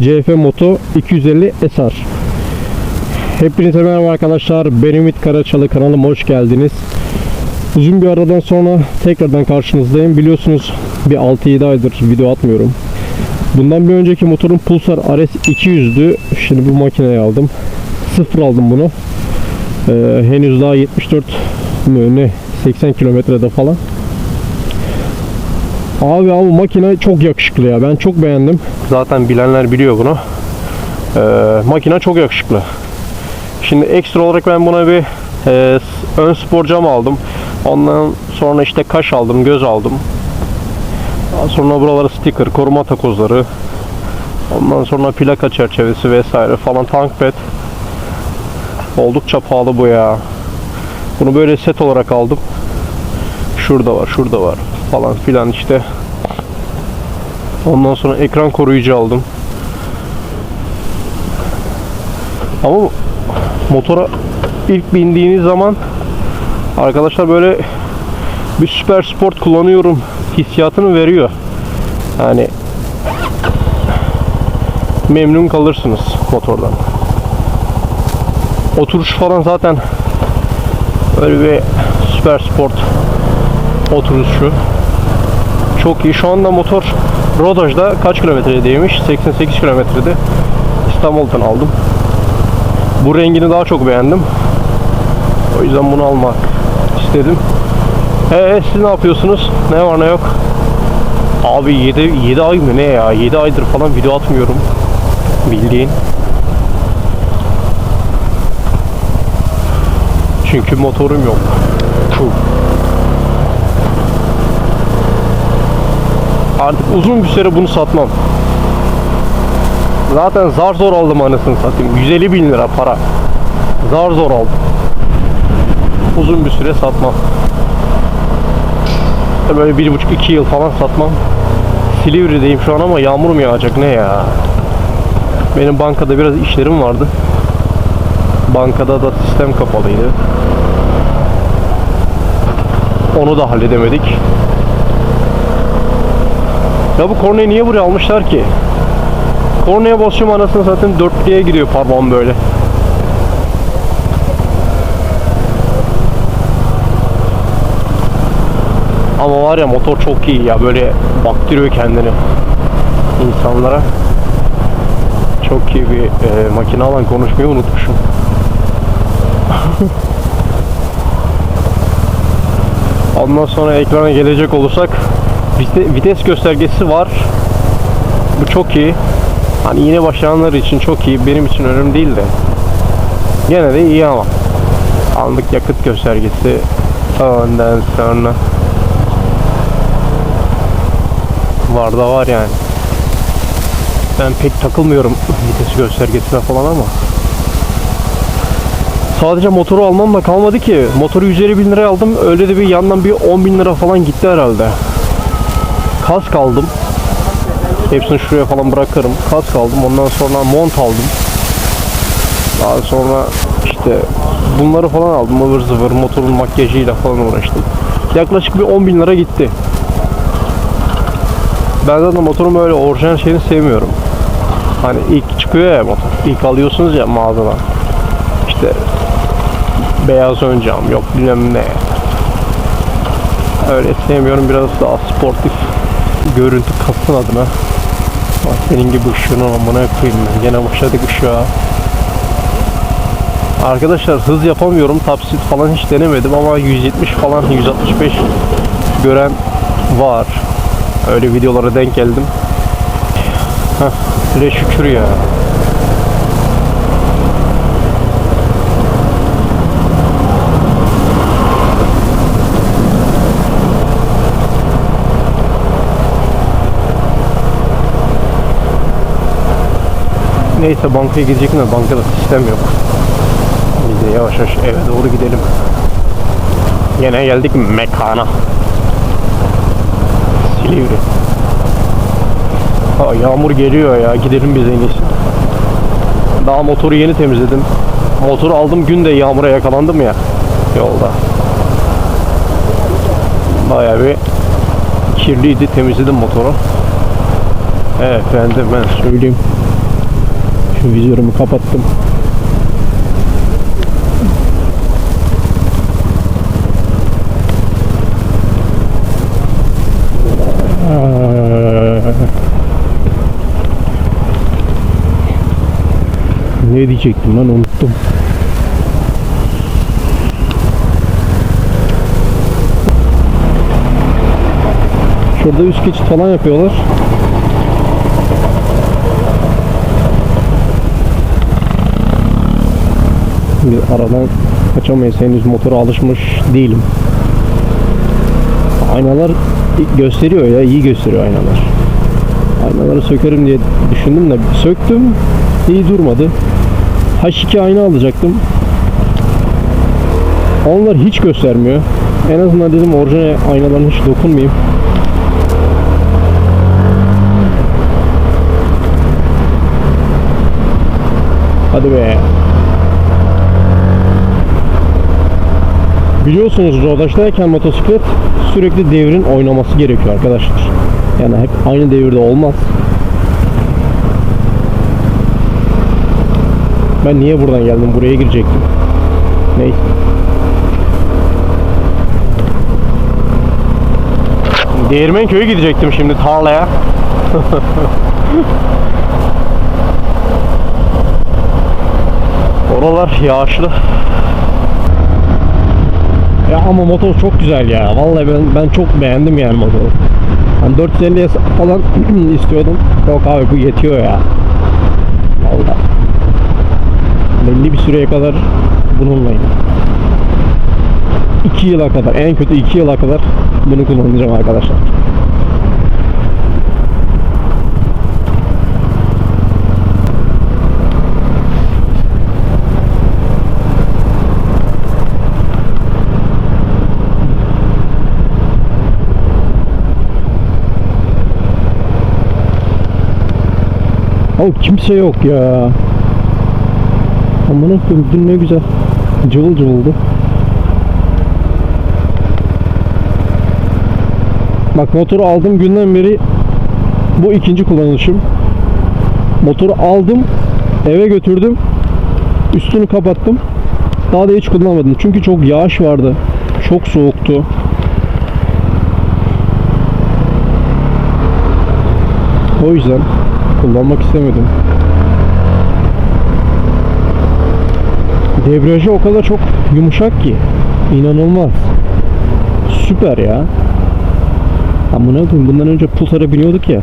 CF Moto 250 SR. Hepinize merhaba arkadaşlar. Ben Ümit Karaçalı kanalıma hoş geldiniz. Uzun bir aradan sonra tekrardan karşınızdayım. Biliyorsunuz bir 6-7 aydır video atmıyorum. Bundan bir önceki motorum Pulsar RS 200'dü. Şimdi bu makineyi aldım. Sıfır aldım bunu. Ee, henüz daha 74 mü ne 80 kilometrede falan. Abi abi makine çok yakışıklı ya. Ben çok beğendim. Zaten bilenler biliyor bunu. Ee, makine çok yakışıklı. Şimdi ekstra olarak ben buna bir e, ön spor cam aldım. Ondan sonra işte kaş aldım, göz aldım. Daha sonra buralara sticker, koruma takozları. Ondan sonra plaka çerçevesi vesaire falan tank bed. Oldukça pahalı bu ya. Bunu böyle set olarak aldım. Şurada var, şurada var falan filan işte. Ondan sonra ekran koruyucu aldım. Ama motora ilk bindiğiniz zaman arkadaşlar böyle bir süper sport kullanıyorum hissiyatını veriyor. Yani memnun kalırsınız motordan. Oturuş falan zaten böyle bir süper sport oturuşu. Çok iyi. Şu anda motor rodajda kaç kilometredeymiş? 88 kilometrede. İstanbul'dan aldım. Bu rengini daha çok beğendim. O yüzden bunu almak istedim. Ee siz ne yapıyorsunuz? Ne var ne yok? Abi 7, 7 ay mı ne ya? 7 aydır falan video atmıyorum. Bildiğin. Çünkü motorum yok. Puh. Artık uzun bir süre bunu satmam. Zaten zar zor aldım anasını satayım. 150 bin lira para. Zar zor aldım. Uzun bir süre satmam. Böyle bir buçuk iki yıl falan satmam. Silivri'deyim şu an ama yağmur mu yağacak ne ya? Benim bankada biraz işlerim vardı. Bankada da sistem kapalıydı. Onu da halledemedik. Ya bu kornayı niye buraya almışlar ki? Kornaya basıyorum anasını zaten dörtlüğe gidiyor parmağım böyle. Ama var ya motor çok iyi ya böyle baktırıyor kendini insanlara. Çok iyi bir e, makine alan konuşmayı unutmuşum. Ondan sonra ekrana gelecek olursak vites göstergesi var. Bu çok iyi. Hani yine başlayanlar için çok iyi. Benim için önemli değil de. Gene de iyi ama. Anlık yakıt göstergesi. Ondan sonra var da var yani. Ben pek takılmıyorum vites göstergesine falan ama. Sadece motoru almamla kalmadı ki. Motoru 150 bin liraya aldım. Öyle de bir yandan bir 10 bin lira falan gitti herhalde. Kask aldım. Hepsini şuraya falan bırakırım. Kask aldım. Ondan sonra mont aldım. Daha sonra işte bunları falan aldım. ıvır zıvır motorun makyajıyla falan uğraştım. Yaklaşık bir 10 bin lira gitti. Ben zaten motorun öyle orijinal şeyini sevmiyorum. Hani ilk çıkıyor ya motor. İlk alıyorsunuz ya mağazadan. İşte beyaz ön cam yok bilmem ne. Öyle sevmiyorum biraz daha sportif görüntü katsın adına. Bak senin gibi ışığını amına koyayım ben. Gene başladık ışığa. Arkadaşlar hız yapamıyorum. Speed falan hiç denemedim ama 170 falan 165 gören var. Öyle videolara denk geldim. Heh, şükür ya. Neyse bankaya gidecektim de bankada sistem yok. Biz de yavaş yavaş eve doğru gidelim. Yine geldik mekana. Silivri. Ha, yağmur geliyor ya. Gidelim biz en iyisi. Daha motoru yeni temizledim. Motoru aldım gün de yağmura yakalandım ya. Yolda. Bayağı bir kirliydi. Temizledim motoru. Efendim ben söyleyeyim. Vizörümü kapattım. Ne diyecektim lan unuttum. Şurada üst geçit falan yapıyorlar. Şimdi aradan kaçamayız. Henüz motora alışmış değilim. Aynalar gösteriyor ya. iyi gösteriyor aynalar. Aynaları sökerim diye düşündüm de söktüm. İyi durmadı. H2 ayna alacaktım. Onlar hiç göstermiyor. En azından dedim orijinal aynalarına hiç dokunmayayım. Hadi be. Biliyorsunuz rodaştayken motosiklet sürekli devrin oynaması gerekiyor arkadaşlar. Yani hep aynı devirde olmaz. Ben niye buradan geldim? Buraya girecektim. Neyse. Değirmen köyü gidecektim şimdi tarlaya. Oralar yağışlı. Ya ama motor çok güzel ya. Vallahi ben ben çok beğendim yani motoru. Ben 450 falan istiyordum. Yok abi bu yetiyor ya. Vallahi. Belli bir süreye kadar bununlayım. 2 yıla kadar en kötü 2 yıla kadar bunu kullanacağım arkadaşlar. Ama kimse yok ya. Aman koyayım dün ne güzel. Cıvıl cıvıldı. Bak motoru aldığım günden beri bu ikinci kullanışım. Motoru aldım, eve götürdüm. Üstünü kapattım. Daha da hiç kullanmadım. Çünkü çok yağış vardı. Çok soğuktu. O yüzden kullanmak istemedim. Debriyajı o kadar çok yumuşak ki inanılmaz. Süper ya. Amına koyayım bundan önce Pulsar'a biniyorduk ya.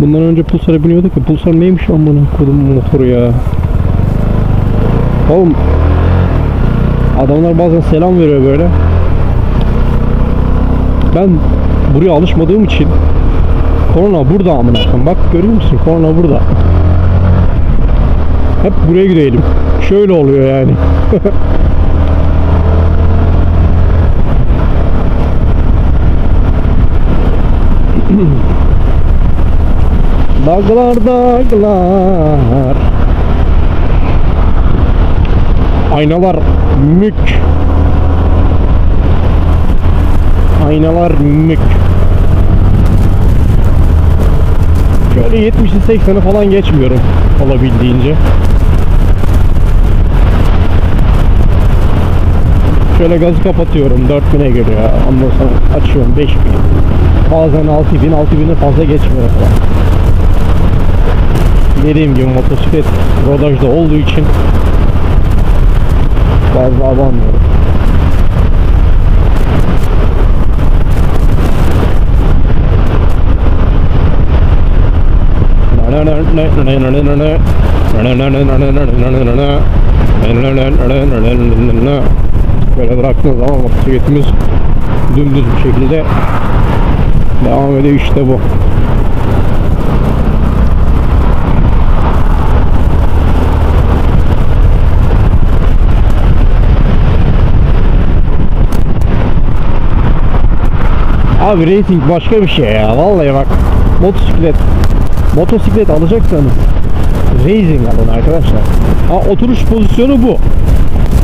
Bundan önce Pulsar'a biniyorduk ya. Pulsar neymiş amına koydum motoru ya. Oğlum adamlar bazen selam veriyor böyle. Ben buraya alışmadığım için korna burada amına koyayım. Bak görüyor musun? Korna burada. Hep buraya gidelim. Şöyle oluyor yani. Dağlar dağlar Aynalar mük Aynalar mük Şöyle 70'i 80'i falan geçmiyorum olabildiğince. Şöyle gazı kapatıyorum 4000'e geliyor. Ondan sonra açıyorum 5000. Bazen 6000, 6000'i fazla geçmiyor falan. Dediğim gibi motosiklet rodajda olduğu için fazla abanmıyorum. Böyle bıraktığınız zaman motosikletimiz dümdüz bir şekilde devam ediyor işte bu. Abi racing başka bir şey ya. Vallahi bak motosiklet motosiklet alacaksanız racing alın arkadaşlar. Ha, oturuş pozisyonu bu.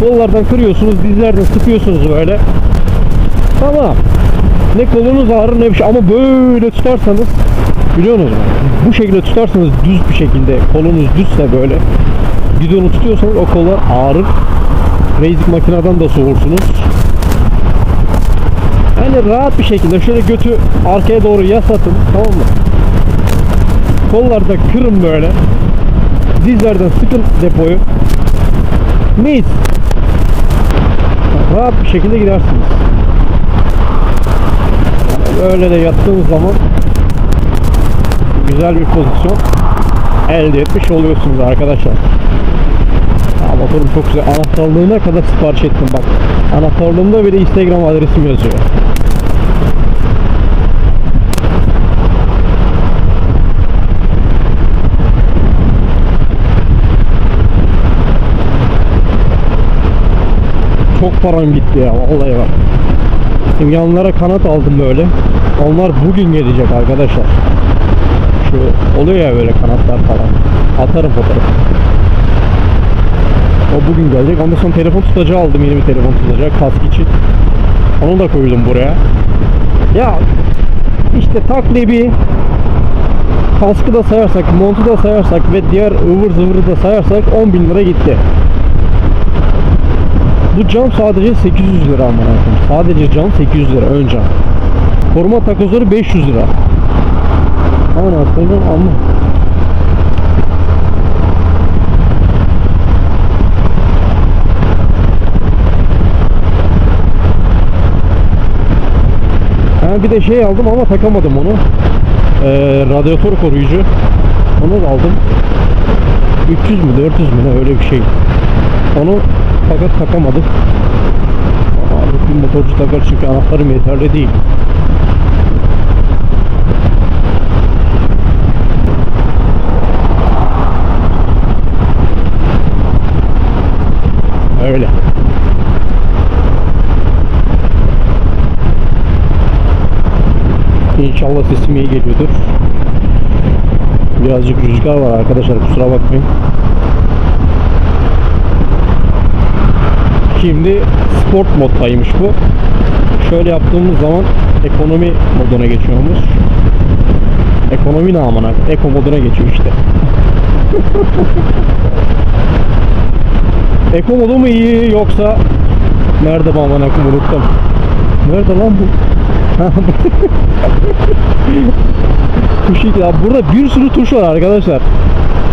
Kollardan kırıyorsunuz, dizlerden sıkıyorsunuz böyle. Tamam. Ne kolunuz ağrır ne bir şey ama böyle tutarsanız Biliyorsunuz? Bu şekilde tutarsanız düz bir şekilde kolunuz düzse böyle gidonu tutuyorsanız o kollar ağrır. Racing makineden de soğursunuz. Yani rahat bir şekilde şöyle götü arkaya doğru yaslatın tamam mı? Kollarda kırın böyle. Dizlerden sıkın depoyu. Mis. Rahat bir şekilde gidersiniz. Yani böyle de yattığınız zaman güzel bir pozisyon elde etmiş oluyorsunuz arkadaşlar. Ya motorum çok güzel. Anahtarlığına kadar sipariş ettim bak. Anahtarlığımda bile Instagram adresim yazıyor. Çok param gitti ya vallahi bak. Şimdi yanlara kanat aldım böyle. Onlar bugün gelecek arkadaşlar. Şu oluyor ya böyle kanatlar falan. Atarım fotoğrafı. O bugün gelecek. Ondan sonra telefon tutacağı aldım. Yeni bir telefon tutacağı. Kask için. Onu da koydum buraya. Ya işte taklibi kaskı da sayarsak, montu da sayarsak ve diğer ıvır zıvırı da sayarsak 10 bin lira gitti. Bu cam sadece 800 lira akım. Sadece cam 800 lira ön cam. Koruma takozları 500 lira. Aman akım ama. Ha, bir de şey aldım ama takamadım onu. Ee, radyatör koruyucu. Onu da aldım. 300 mü 400 mü ne öyle bir şey. Onu fakat takamadım. Artık bir motorcu takar çünkü anahtarım yeterli değil. Öyle. İnşallah sesim iyi geliyordur. Birazcık rüzgar var arkadaşlar kusura bakmayın. Şimdi sport moddaymış bu. Şöyle yaptığımız zaman ekonomi moduna geçiyormuş. Ekonomi ne amına? Eko moduna geçiyor işte. Eko modu mu iyi yoksa nerede amına koyayım unuttum. Nerede lan bu? Bu şekilde. Abi Burada bir sürü tuş var arkadaşlar.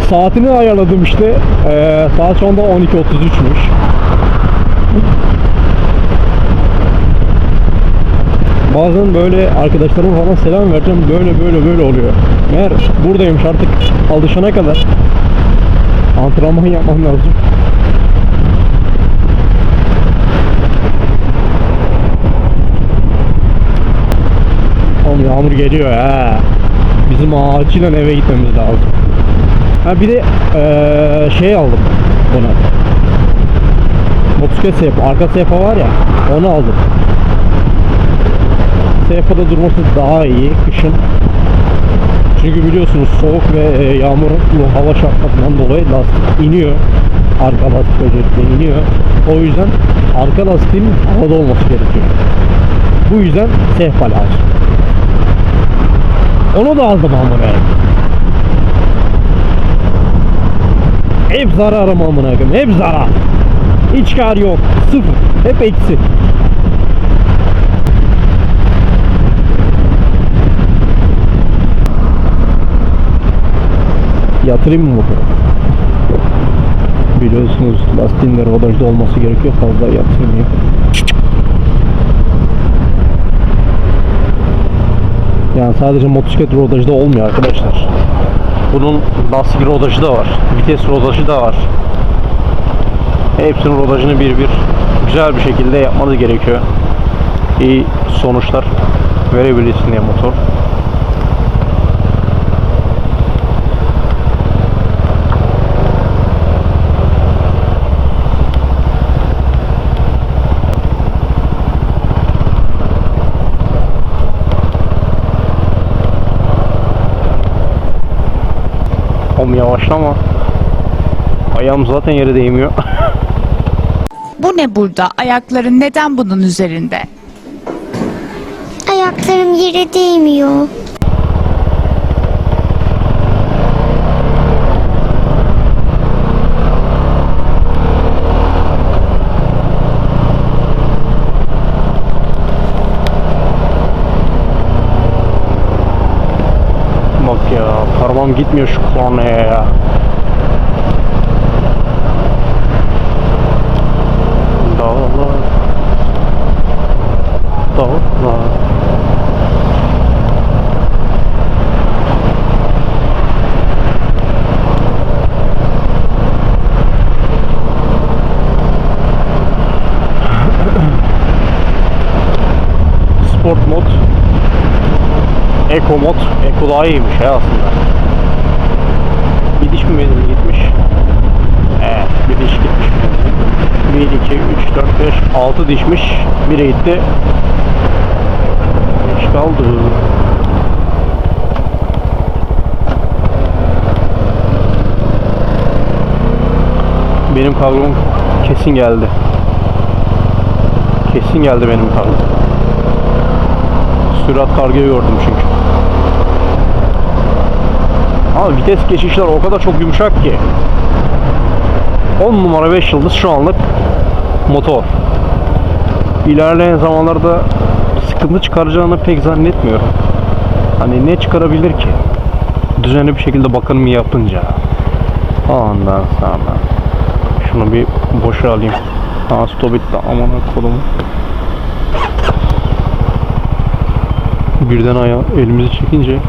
Saatini ayarladım işte. Ee, saat şu anda 12.33'müş. Bazen böyle arkadaşlarıma falan selam vereceğim. Böyle böyle böyle oluyor. Meğer buradaymış artık alışana kadar antrenman yapmam lazım. Oğlum yağmur geliyor ha. Bizim acilen eve gitmemiz lazım. Ha bir de eee, şey aldım buna. Motosiklet seyfa, arka seyfa var ya onu aldım. Seyfada durması daha iyi kışın. Çünkü biliyorsunuz soğuk ve e, yağmurlu hava şartlarından dolayı lastik iniyor. Arka lastik özellikle iniyor. O yüzden arka lastiğin havada olması gerekiyor. Bu yüzden sehpa lazım. Onu da aldım amına koyayım. Hep zararım amına koyayım. Hep zarar. Hiç kar yok. Sıfır. Hep eksi. Yatırayım mı motoru? Biliyorsunuz lastiğin de rodajda olması gerekiyor. Fazla yatırmayayım. Yani sadece motosiklet rodajda olmuyor arkadaşlar. Bunun lastik rodajı da var. Vites rodajı da var. Hepsinin rodajını bir bir güzel bir şekilde yapmanız gerekiyor. İyi sonuçlar verebilirsin diye motor. Oğlum yavaşlama. Ayağım zaten yere değmiyor. Bu ne burada? Ayakların neden bunun üzerinde? Ayaklarım yere değmiyor. Parmağım gitmiyor şu kornaya ya. Dağlar. Dağlar. Sport mod. Eco mod. Daha iyiymiş ya aslında. Gidiş mi benzin gitmiş? Evet, bir diş gitmiş benzin. 1, 2, 3, 4, 5, 6 dişmiş. Biri gitti. 5 kaldı. Benim kargom kesin geldi. Kesin geldi benim kargom. Sürat kargıyı gördüm çünkü. Ama vites geçişler o kadar çok yumuşak ki. 10 numara 5 yıldız şu anlık motor. İlerleyen zamanlarda sıkıntı çıkaracağını pek zannetmiyorum. Hani ne çıkarabilir ki? Düzenli bir şekilde bakım yapınca. Ondan sonra şunu bir boşa alayım. Ha stop bitti aman kolumu. Birden aya elimizi çekince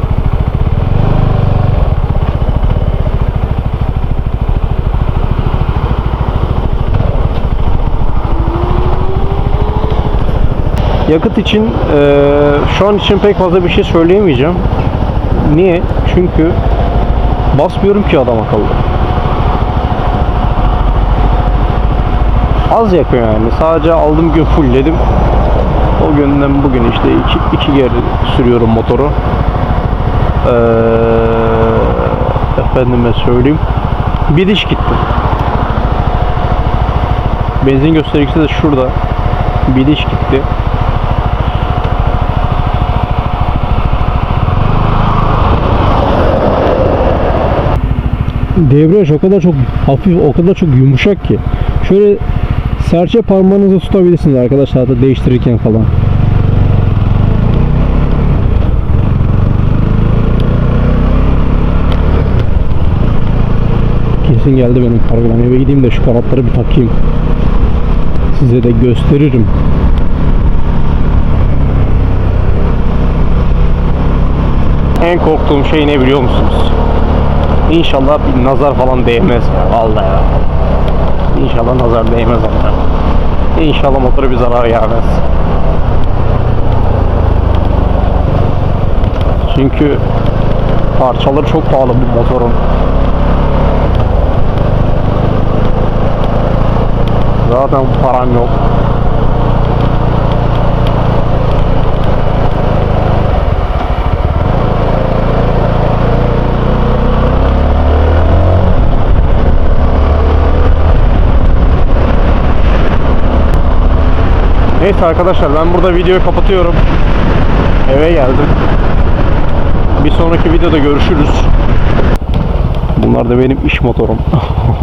Yakıt için eee, şu an için pek fazla bir şey söyleyemeyeceğim. Niye? Çünkü basmıyorum ki adam akıllı. Az yakıyor yani. Sadece aldığım gün fullledim. O günden bugün işte iki, iki kere sürüyorum motoru. Eee efendime söyleyeyim. Bir diş gitti. Benzin göstergesi de şurada. Bir diş gitti. Debriyaj o kadar çok hafif, o kadar çok yumuşak ki. Şöyle serçe parmağınızı tutabilirsiniz arkadaşlar da değiştirirken falan. Kesin geldi benim kargom. Eve gideyim de şu kanatları bir takayım. Size de gösteririm. En korktuğum şey ne biliyor musunuz? İnşallah bir nazar falan değmez ya. Vallahi ya. İnşallah nazar değmez ona. İnşallah motora bir zarar gelmez. Çünkü parçaları çok pahalı bu motorun. Zaten param yok. Neyse arkadaşlar ben burada videoyu kapatıyorum. Eve geldim. Bir sonraki videoda görüşürüz. Bunlar da benim iş motorum.